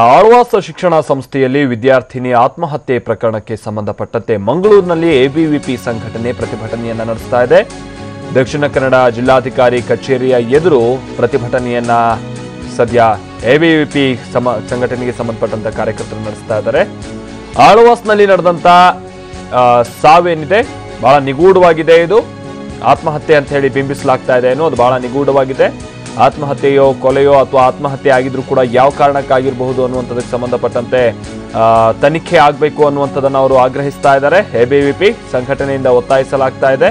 ಆಳ್ವಾಸ ಶಿಕ್ಷಣ ಸಂಸ್ಥೆಯಲ್ಲಿ ವಿದ್ಯಾರ್ಥಿನಿ ಆತ್ಮಹತ್ಯೆ ಪ್ರಕರಣಕ್ಕೆ ಸಂಬಂಧಪಟ್ಟಂತೆ ಮಂಗಳೂರಿನಲ್ಲಿ ಎಬಿವಿಪಿ ಸಂಘಟನೆ ಪ್ರತಿಭಟನೆಯನ್ನ ನಡೆಸ್ತಾ ಇದೆ. ದಕ್ಷಿಣ ಕನ್ನಡ ಜಿಲ್ಲಾಧಿಕಾರಿ ಕಚೇರಿಯ ಎದುರು ಪ್ರತಿಭಟನೆಯನ್ನ ಸದ್ಯ ಎಬಿವಿಪಿ ಸಂಘಟನೆಗೆ ಸಂಬಂಧಪಟ್ಟಂತ ಕಾರ್ಯಕರ್ತರು ನಡೆಸ್ತಾ ಇದ್ದಾರೆ. ಆಳ್ವಾಸ್ನಲ್ಲಿ ನಡೆದಂತ ಸಾವೇನಿದೆ? ಬಹಳ ನಿಗೂಢವಾಗಿದೆ ಇದು. ಆತ್ಮಹತ್ಯೆ ಅಂತ ಹೇಳಿ ಬಿಂಬಿಸಲಾಗ್ತಾ ಇದೆ ಏನೋ ಅದು ಬಹಳ ನಿಗೂಢವಾಗಿದೆ. ಆತ್ಮಹತ್ಯೆಯೋ ಕೊಲೆಯೋ ಅಥವಾ ಆತ್ಮಹತ್ಯೆ ಆಗಿದ್ರು ಕೂಡ ಯಾವ ಕಾರಣಕ್ಕಾಗಿರಬಹುದು ಅನ್ನುವಂಥದಕ್ಕೆ ಸಂಬಂಧಪಟ್ಟಂತೆ ತನಿಖೆ ಆಗಬೇಕು ಅನ್ನುವಂಥದ್ದನ್ನು ಅವರು ಆಗ್ರಹಿಸ್ತಾ ಇದ್ದಾರೆ. ಎಬಿವಿಪಿ ಸಂಘಟನೆಯಿಂದ ಒತ್ತಾಯಿಸಲಾಗ್ತಾ ಇದೆ.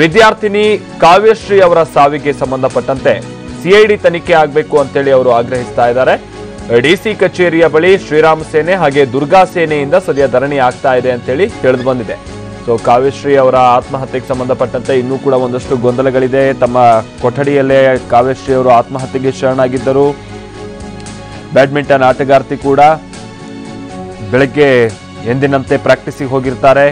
ವಿದ್ಯಾರ್ಥಿನಿ ಕಾವ್ಯಶ್ರೀ ಅವರ ಸಾವಿಗೆ ಸಂಬಂಧಪಟ್ಟಂತೆ ಸಿಐಡಿ ತನಿಖೆ ಆಗಬೇಕು ಅಂತೇಳಿ ಅವರು ಆಗ್ರಹಿಸ್ತಾ ಇದ್ದಾರೆ. ಡಿಸಿ ಕಚೇರಿಯ ಬಳಿ ಶ್ರೀರಾಮ ಸೇನೆ ಹಾಗೆ ದುರ್ಗಾ ಸೇನೆಯಿಂದ ಸದ್ಯ ಧರಣಿ ಆಗ್ತಾ ಇದೆ ಅಂತೇಳಿ ತಿಳಿದು ಬಂದಿದೆ. ಸೊ ಕಾವ್ಯಶ್ರೀ ಅವರ ಆತ್ಮಹತ್ಯೆಗೆ ಸಂಬಂಧಪಟ್ಟಂತೆ ಇನ್ನೂ ಕೂಡ ಒಂದಷ್ಟು ಗೊಂದಲಗಳಿದೆ. ತಮ್ಮ ಕೊಠಡಿಯಲ್ಲೇ ಕಾವ್ಯಶ್ರೀ ಅವರು ಆತ್ಮಹತ್ಯೆಗೆ ಶರಣಾಗಿದ್ದರು. ಬ್ಯಾಡ್ಮಿಂಟನ್ ಆಟಗಾರ್ತಿ ಕೂಡ ಬೆಳಗ್ಗೆ ಎಂದಿನಂತೆ ಪ್ರಾಕ್ಟೀಸಿಗೆ ಹೋಗಿರ್ತಾರೆ.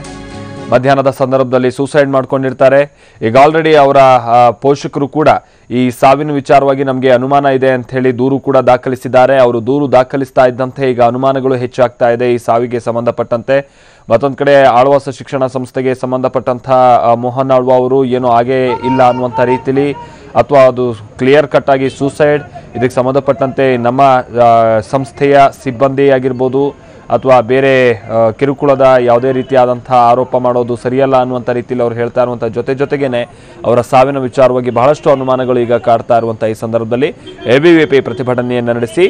ಮಧ್ಯಾಹ್ನದ ಸಂದರ್ಭದಲ್ಲಿ ಸೂಸೈಡ್ ಮಾಡ್ಕೊಂಡಿರ್ತಾರೆ. ಈಗ ಆಲ್ರೆಡಿ ಅವರ ಪೋಷಕರು ಕೂಡ ಈ ಸಾವಿನ ವಿಚಾರವಾಗಿ ನಮಗೆ ಅನುಮಾನ ಇದೆ ಅಂತ ಹೇಳಿ ದೂರು ಕೂಡ ದಾಖಲಿಸಿದ್ದಾರೆ. ಅವರು ದೂರು ದಾಖಲಿಸ್ತಾ ಇದ್ದಂತೆ ಈಗ ಅನುಮಾನಗಳು ಹೆಚ್ಚಾಗ್ತಾ ಇದೆ ಈ ಸಾವಿಗೆ ಸಂಬಂಧಪಟ್ಟಂತೆ. ಮತ್ತೊಂದು ಕಡೆ ಆಳ್ವಾಸ ಶಿಕ್ಷಣ ಸಂಸ್ಥೆಗೆ ಸಂಬಂಧಪಟ್ಟಂಥ ಮೋಹನ್ ಆಳ್ವ ಅವರು ಏನು ಹಾಗೇ ಇಲ್ಲ ಅನ್ನುವಂಥ ರೀತಿಲಿ ಅಥವಾ ಅದು ಕ್ಲಿಯರ್ ಕಟ್ ಆಗಿ ಸೂಸೈಡ್ ಇದಕ್ಕೆ ಸಂಬಂಧಪಟ್ಟಂತೆ ನಮ್ಮ ಸಂಸ್ಥೆಯ ಸಿಬ್ಬಂದಿ ಆಗಿರ್ಬೋದು ಅಥವಾ ಬೇರೆ ಕಿರುಕುಳದ ಯಾವುದೇ ರೀತಿಯಾದಂಥ ಆರೋಪ ಮಾಡೋದು ಸರಿಯಲ್ಲ ಅನ್ನುವಂಥ ರೀತಿಯಲ್ಲಿ ಅವ್ರು ಹೇಳ್ತಾ ಇರುವಂಥ ಜೊತೆ ಜೊತೆಗೇನೆ ಅವರ ಸಾವಿನ ವಿಚಾರವಾಗಿ ಬಹಳಷ್ಟು ಅನುಮಾನಗಳು ಈಗ ಕಾಡ್ತಾ ಇರುವಂಥ ಈ ಸಂದರ್ಭದಲ್ಲಿ ಎಬಿವಿಪಿ ಪ್ರತಿಭಟನೆಯನ್ನು ನಡೆಸಿ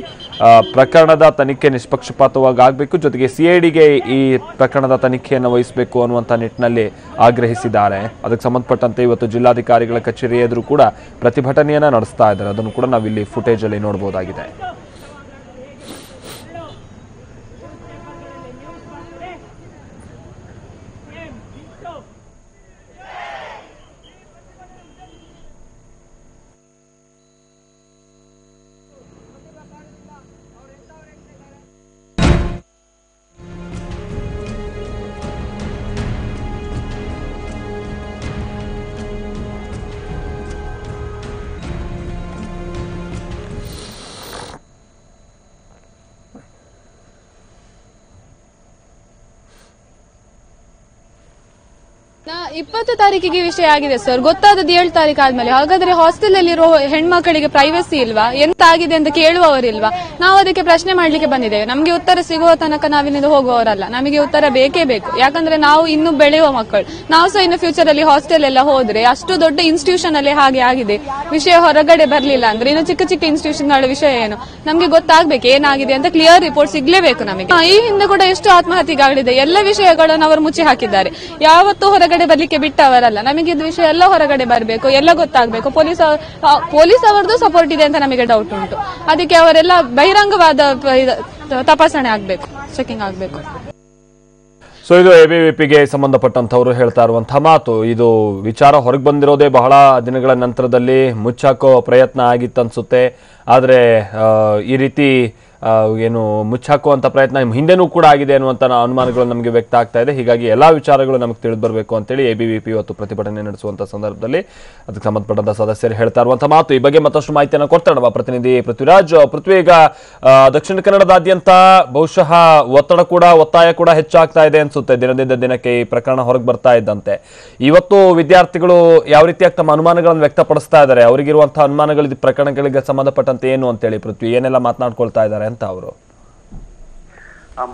ಪ್ರಕರಣದ ತನಿಖೆ ನಿಷ್ಪಕ್ಷಪಾತವಾಗಿ ಆಗಬೇಕು ಜೊತೆಗೆ ಸಿಐಡಿಗೆ ಈ ಪ್ರಕರಣದ ತನಿಖೆಯನ್ನು ವಹಿಸಬೇಕು ಅನ್ನುವಂಥ ನಿಟ್ಟಿನಲ್ಲಿ ಆಗ್ರಹಿಸಿದ್ದಾರೆ. ಅದಕ್ಕೆ ಸಂಬಂಧಪಟ್ಟಂತೆ ಇವತ್ತು ಜಿಲ್ಲಾಧಿಕಾರಿಗಳ ಕಚೇರಿ ಎದುರು ಕೂಡ ಪ್ರತಿಭಟನೆಯನ್ನು ನಡೆಸ್ತಾ ಇದ್ದಾರೆ. ಅದನ್ನು ಕೂಡ ನಾವಿಲ್ಲಿ ಫುಟೇಜಲ್ಲಿ ನೋಡಬಹುದಾಗಿದೆ 那 ಇಪ್ಪತ್ತು ತಾರೀಕಿಗೆ ವಿಷಯ ಆಗಿದೆ ಸರ್. ಗೊತ್ತಾದದ್ದು ಏಳು ತಾರೀಕು ಆದ್ಮೇಲೆ. ಹಾಗಾದ್ರೆ ಹಾಸ್ಟೆಲ್ ಅಲ್ಲಿರೋ ಹೆಣ್ಮಕ್ಕಳಿಗೆ ಪ್ರೈವಸಿ ಇಲ್ವಾ? ಎಂತ ಆಗಿದೆ ಅಂತ ಕೇಳುವವರಿಲ್ವಾ? ನಾವು ಅದಕ್ಕೆ ಪ್ರಶ್ನೆ ಮಾಡ್ಲಿಕ್ಕೆ ಬಂದಿದ್ದೇವೆ. ನಮಗೆ ಉತ್ತರ ಸಿಗುವ ತನಕ ನಾವಿನಿಂದ ಹೋಗುವವರಲ್ಲ. ನಮಗೆ ಉತ್ತರ ಬೇಕೇ ಬೇಕು. ಯಾಕಂದ್ರೆ ನಾವು ಇನ್ನು ಬೆಳೆಯುವ ಮಕ್ಕಳು. ನಾವು ಸಹ ಇನ್ನು ಫ್ಯೂಚರ್ ಅಲ್ಲಿ ಹಾಸ್ಟೆಲ್ ಎಲ್ಲ ಹೋದ್ರೆ ಅಷ್ಟು ದೊಡ್ಡ ಇನ್ಸ್ಟಿಟ್ಯೂಷನ್ ಅಲ್ಲಿ ಹಾಗೆ ಆಗಿದೆ. ವಿಷಯ ಹೊರಗಡೆ ಬರಲಿಲ್ಲ ಅಂದ್ರೆ ಇನ್ನು ಚಿಕ್ಕ ಚಿಕ್ಕ ಇನ್ಸ್ಟಿಟ್ಯೂಷನ್ಗಳ ವಿಷಯ ಏನು? ನಮಗೆ ಗೊತ್ತಾಗ್ಬೇಕು ಏನಾಗಿದೆ ಅಂತ ಕ್ಲಿಯರ್ ರಿಪೋರ್ಟ್ ಸಿಗ್ಲೇಬೇಕು ನಮಗೆ. ಈ ಹಿಂದೆ ಕೂಡ ಎಷ್ಟು ಆತ್ಮಹತ್ಯೆಗಳಿದೆ ಎಲ್ಲ ವಿಷಯಗಳನ್ನು ಅವರು ಮುಚ್ಚಿ ಹಾಕಿದ್ದಾರೆ. ಯಾವತ್ತೂ ಹೊರಗಡೆ ಬರ್ಲಿಕ್ಕೆ ಬಿಟ್ಟವರಲ್ಲ. ನಮಗೆ ಇದು ವಿಷಯ ಎಲ್ಲ ಹೊರಗಡೆ ಬರಬೇಕು, ಎಲ್ಲ ಗೊತ್ತಾಗಬೇಕು. ಪೊಲೀಸ್ ಪೊಲೀಸ್ ಅವರದ್ದು ಸಪೋರ್ಟ್ ಇದೆ ಅಂತ ನಮಗೆ ಡೌಟ್ ಉಂಟು. ಅದಕ್ಕೆ ಅವರೆಲ್ಲ ಬಹಿರಂಗವಾದ ತಪಾಸಣೆ ಆಗಬೇಕು ಚೆಕಿಂಗ್ ಆಗಬೇಕು. ಸೊ ಇದು ಎಬಿವಿಪಿಗೆ ಸಂಬಂಧಪಟ್ಟಂತವರು ಹೇಳ್ತಾ ಇರುವಂತಹ ಮಾತು. ಇದು ವಿಚಾರ ಹೊರಗೆ ಬಂದಿರೋದೇ ಬಹಳ ದಿನಗಳ ನಂತರದಲ್ಲಿ ಮುಚ್ಚಾಕೋ ಪ್ರಯತ್ನ ಆಗಿತ್ತು ಅನ್ಸುತ್ತೆ ಆದರೆ ಈ ರೀತಿ ಏನು ಮುಚ್ಚಾಕುವಂಥ ಪ್ರಯತ್ನ ಹಿಂದೆನೂ ಕೂಡ ಆಗಿದೆ ಅನ್ನುವಂಥ ಅನುಮಾನಗಳು ನಮಗೆ ವ್ಯಕ್ತ ಆಗ್ತಾ ಇದೆ. ಹೀಗಾಗಿ ಎಲ್ಲ ವಿಚಾರಗಳು ನಮಗೆ ತಿಳಿದು ಬರಬೇಕು ಅಂತೇಳಿ ಪಿ ಇವತ್ತು ಪ್ರತಿಭಟನೆ ನಡೆಸುವಂಥ ಸಂದರ್ಭದಲ್ಲಿ ಅದಕ್ಕೆ ಸಂಬಂಧಪಟ್ಟಂತ ಸದಸ್ಯರು ಹೇಳ್ತಾ ಇರುವಂಥ ಮಾತು. ಈ ಬಗ್ಗೆ ಮತ್ತಷ್ಟು ಮಾಹಿತಿಯನ್ನು ಕೊಡ್ತಾರೆ ನಮ್ಮ ಪ್ರತಿನಿಧಿ ಪೃಥ್ವಿರಾಜ್. ಪೃಥ್ವಿ ಈಗ ದಕ್ಷಿಣ ಕನ್ನಡದಾದ್ಯಂತ ಬಹುಶಃ ಒತ್ತಡ ಕೂಡ, ಒತ್ತಾಯ ಕೂಡ ಹೆಚ್ಚಾಗ್ತಾ ಇದೆ ಅನ್ಸುತ್ತೆ. ದಿನದಿಂದ ದಿನಕ್ಕೆ ಈ ಪ್ರಕರಣ ಹೊರಗೆ ಬರ್ತಾ ಇದ್ದಂತೆ. ಇವತ್ತು ವಿದ್ಯಾರ್ಥಿಗಳು ಯಾವ ರೀತಿಯಾಗಿ ತಮ್ಮ ಅನುಮಾನಗಳನ್ನು ವ್ಯಕ್ತಪಡಿಸ್ತಾ ಇದ್ದಾರೆ? ಅವರಿಗಿರುವಂತಹ ಅನುಮಾನಗಳು ಪ್ರಕರಣಗಳಿಗೆ ಸಂಬಂಧಪಟ್ಟಂತೆ ಏನು ಅಂತೇಳಿ ಪೃಥ್ವಿ ಏನೆಲ್ಲ ಮಾತನಾಡ್ಕೊಳ್ತಾ ಇದ್ದಾರೆ ಅಂತ ಅವರು.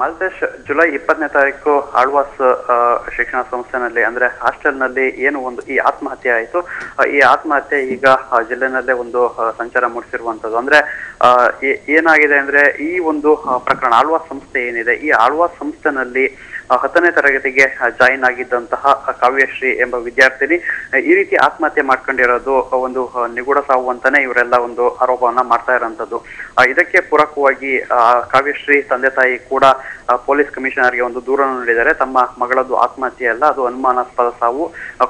ಮಾಲ್ತೇಶ್ ಜುಲೈ ಇಪ್ಪತ್ತನೇ ತಾರೀಕು ಆಳ್ವಾಸ್ ಶಿಕ್ಷಣ ಸಂಸ್ಥೆನಲ್ಲಿ, ಅಂದ್ರೆ ಹಾಸ್ಟೆಲ್ನಲ್ಲಿ ಏನು ಒಂದು ಈ ಆತ್ಮಹತ್ಯೆ ಆಯಿತು. ಈ ಆತ್ಮಹತ್ಯೆ ಈಗ ಜಿಲ್ಲೆನಲ್ಲೇ ಒಂದು ಸಂಚಾರ ಮೂಡಿಸಿರುವಂತದ್ದು ಅಂದ್ರೆ ಏನಾಗಿದೆ ಅಂದ್ರೆ ಈ ಒಂದು ಪ್ರಕರಣ ಆಳ್ವಾಸ್ ಸಂಸ್ಥೆ ಏನಿದೆ, ಈ ಆಳ್ವಾಸ್ ಸಂಸ್ಥೆನಲ್ಲಿ ಹತ್ತನೇ ತರಗತಿಗೆ ಜಾಯಿನ್ ಆಗಿದ್ದಂತಹ ಕಾವ್ಯಶ್ರೀ ಎಂಬ ವಿದ್ಯಾರ್ಥಿನಿ ಈ ರೀತಿ ಆತ್ಮಹತ್ಯೆ ಮಾಡ್ಕೊಂಡಿರೋದು ಒಂದು ನಿಗೂಢ ಸಾವು ಅಂತಾನೆ ಇವರೆಲ್ಲ ಒಂದು ಆರೋಪವನ್ನ ಮಾಡ್ತಾ ಇರೋಂಥದ್ದು. ಇದಕ್ಕೆ ಪೂರಕವಾಗಿ ಕಾವ್ಯಶ್ರೀ ತಂದೆ ತಾಯಿ ಕೂಡ ಪೊಲೀಸ್ ಕಮಿಷನರ್ಗೆ ಒಂದು ದೂರನ್ನು ನೀಡಿದರೆ ತಮ್ಮ ಮಗಳದ್ದು ಆತ್ಮಹತ್ಯೆ ಅಲ್ಲ, ಅದು ಅನುಮಾನಾಸ್ಪದ ಸಾವು.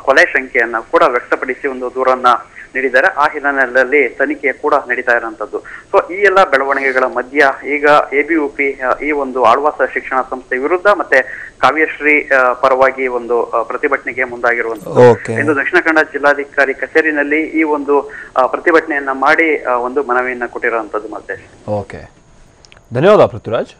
ಕೊಲೆ ಶಂಕೆಯನ್ನ ಕೂಡ ವ್ಯಕ್ತಪಡಿಸಿ ಒಂದು ದೂರನ್ನ ನೀಡಿದ್ದಾರೆ. ಆ ಹಿನ್ನೆಲೆಯಲ್ಲಿ ತನಿಖೆ ಕೂಡ ನಡೀತಾ ಇರುವಂತದ್ದು. ಸೊ ಈ ಎಲ್ಲ ಬೆಳವಣಿಗೆಗಳ ಮಧ್ಯ ಈಗ ಎಬಿಯುಪಿ ಈ ಒಂದು ಆಳ್ವಾಸ ಶಿಕ್ಷಣ ಸಂಸ್ಥೆ ವಿರುದ್ಧ ಮತ್ತೆ ಕಾವ್ಯಶ್ರೀ ಪರವಾಗಿ ಒಂದು ಪ್ರತಿಭಟನೆಗೆ ಮುಂದಾಗಿರುವಂತದ್ದು. ಇಂದು ದಕ್ಷಿಣ ಕನ್ನಡ ಜಿಲ್ಲಾಧಿಕಾರಿ ಕಚೇರಿನಲ್ಲಿ ಈ ಒಂದು ಪ್ರತಿಭಟನೆಯನ್ನ ಮಾಡಿ ಒಂದು ಮನವಿಯನ್ನ ಕೊಟ್ಟಿರುವಂತದ್ದು ಮತ್ತೆ ಓಕೆ ಧನ್ಯವಾದ ಪೃಥ್ವಿರಾಜ್.